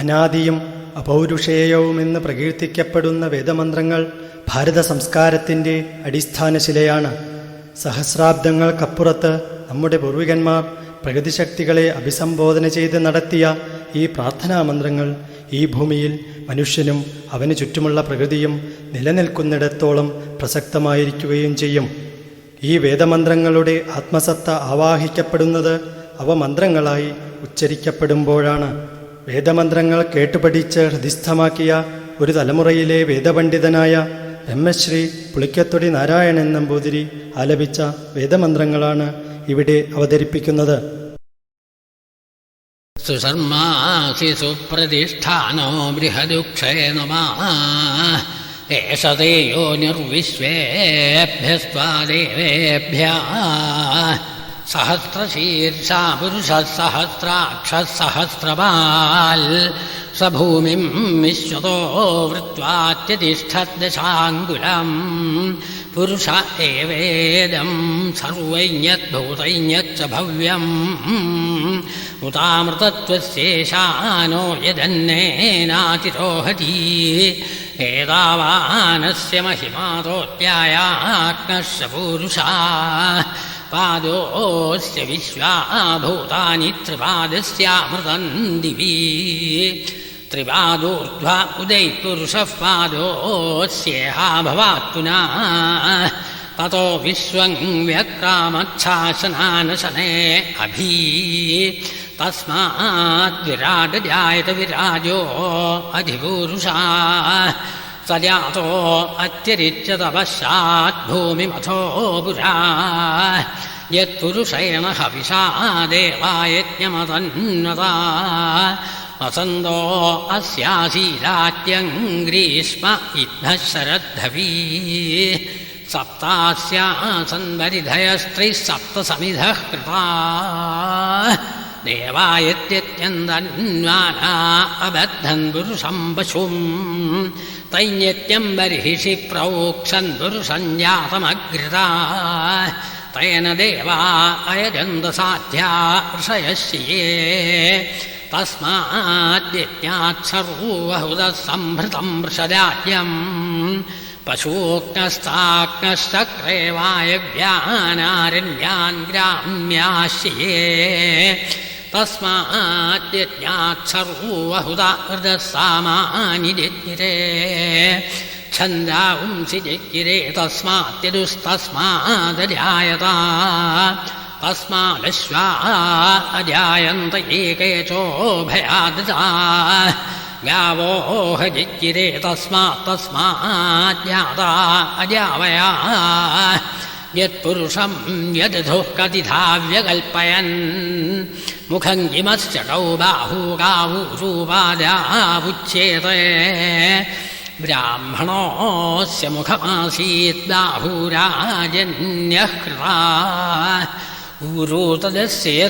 അനാദിയും അപൗരുഷേയവുമെന്ന് പ്രകീർത്തിക്കപ്പെടുന്ന വേദമന്ത്രങ്ങൾ ഭാരത സംസ്കാരത്തിന്റെ അടിസ്ഥാനശിലയാണ്. സഹസ്രാബ്ദങ്ങൾക്കപ്പുറത്ത് നമ്മുടെ പൂർവികന്മാർ പ്രകൃതിശക്തികളെ അഭിസംബോധന ചെയ്ത് നടത്തിയ ഈ പ്രാർത്ഥനാ മന്ത്രങ്ങൾ ഈ ഭൂമിയിൽ മനുഷ്യനും അവന് ചുറ്റുമുള്ള പ്രകൃതിയും നിലനിൽക്കുന്നിടത്തോളം പ്രസക്തമായിരിക്കുകയും ചെയ്യും. ഈ വേദമന്ത്രങ്ങളുടെ ആത്മസത്ത ആവാഹിക്കപ്പെടുന്നത് അവ മന്ത്രങ്ങളായി ഉച്ചരിക്കപ്പെടുമ്പോഴാണ്. വേദമന്ത്രങ്ങൾ കേട്ടുപഠിച്ച് ഹൃദിസ്ഥമാക്കിയ ഒരു തലമുറയിലെ വേദപണ്ഡിതനായ ബ്രഹ്മശ്രീ പുളിക്കത്തൊടി നാരായണൻ നമ്പൂതിരി ആലപിച്ച വേദമന്ത്രങ്ങളാണ് ഇവിടെ അവതരിപ്പിക്കുന്നത്. സുശർമാസി സുപ്രതിഷ്ഠാനോ ബൃഹദുക്ഷേണ ഏഷ തേയോ सहस्रशीर्षा पुरुषत्सहस्राक्षत्सहस्रवाल् स्वभूमिम् विश्वतो वृत्त्वात्यतिष्ठद्दशाङ्गुलम् पुरुष एवेदम् सर्वैन्यद्भूतैन्यच्च भव्यम्। उतामृतत्वस्येषानो यजन्नेनातिरोहति एतावानस्य महिमातोत्यायात्मनश्च पुरुष। पादोऽस्य विश्वाभूतानि त्रिपादस्यामृतं दिवि। त्रिपादोर्ध्वा उदैपुरुषः पादोऽस्येहा भवात् पुनः ततो विश्वं व्यक्रामच्छासनानशने अभी। तस्माद्विराटजायत विराजो अधिपूरुषा स जातो अत्यरिच्य तपश्चात् भूमिमथो पुरा। यत्पुरुषेण हविषा देवा यज्ञमतन्वता वसन्तो अस्यासीरात्यं ग्रीष्म इद्धः शरद्धवी। सप्तास्यासन्वरिधयस्त्रिः सप्तसमिधः कृता देवायत्यत्यन्दन्वाना अबद्धन् पुरुषं पशुम् तैन्यत्यं बर्हिषि प्रोक्षन् पुरुषं जातमग्रता तेन देवा अयजन्दसाध्या ऋषयश्ये तस्माद्यज्ञात् सर्वहुदः सम्भृतं वृषदाज्यम् पशूक्नस्ताक्नश्चक्रे वायव्यानारण्यान् ग्राम्याश्ये तस्माद्यज्ञात् सर्वहुदा हृदः सामानि जिज्ञिरे छन्दांसि जिज्ञिरे तस्मात्यदुस्तस्मादजायता तस्मादश्वा अजायन्त एकेचोभयादता गावोह जिज्ञिरे तस्मात् तस्माज्ञाता अजावया यत्पुरुषं यदधुः कतिधा व्यकल्पयन् मुखं किमश्चटौ बाहू गावूरूपादावुच्येते ब्राह्मणोऽस्य मुखमासीत् बाहूराजन्यः कृता। ऊरू तदस्य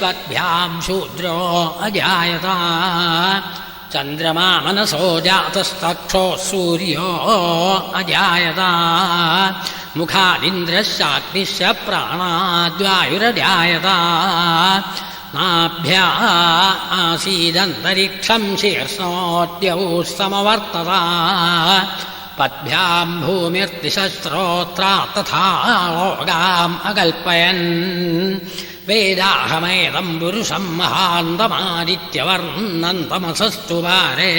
पद्भ्यां शूद्रो अजायता। चन्द्रमा मनसो जातस्तक्षोः सूर्यो अजायता मुखादिन्द्रश्चाग्निश्च प्राणाद्वायुरजायता नाभ्या आसीदन्तरिक्षं शीर्षोद्यौ समवर्तता। पद्भ्यां भूमिर्दिशस्त्रोत्रा तथा लोगाम् अकल्पयन् वेदाहमेदं पुरुषं महान्तमादित्यवर्णन्तमसस्तु वारे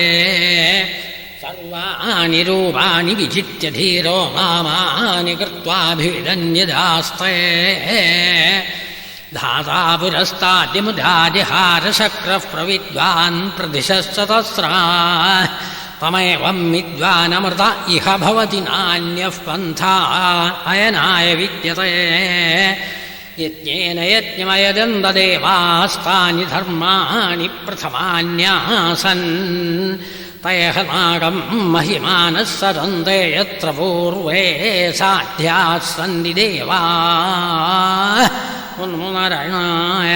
सर्वाणि रूपाणि विजित्य धीरो मामानि कृत्वाभिविदन्यदास्ते धाता पुरस्ताद्यमुदादिहारशक्रः प्रविद्वान् प्रदिशश्च तस्रा। तमेवं विद्वानमृत इह भवति नान्यः पन्था अयनाय विद्यते। यज्ञेन यज्ञमयदन्ददेवास्तानि धर्माणि प्रथमान्यासन् तयः नागं महिमानः सरन्ते यत्र पूर्वे साध्याः सन्ति देवा उन्मुनरणाय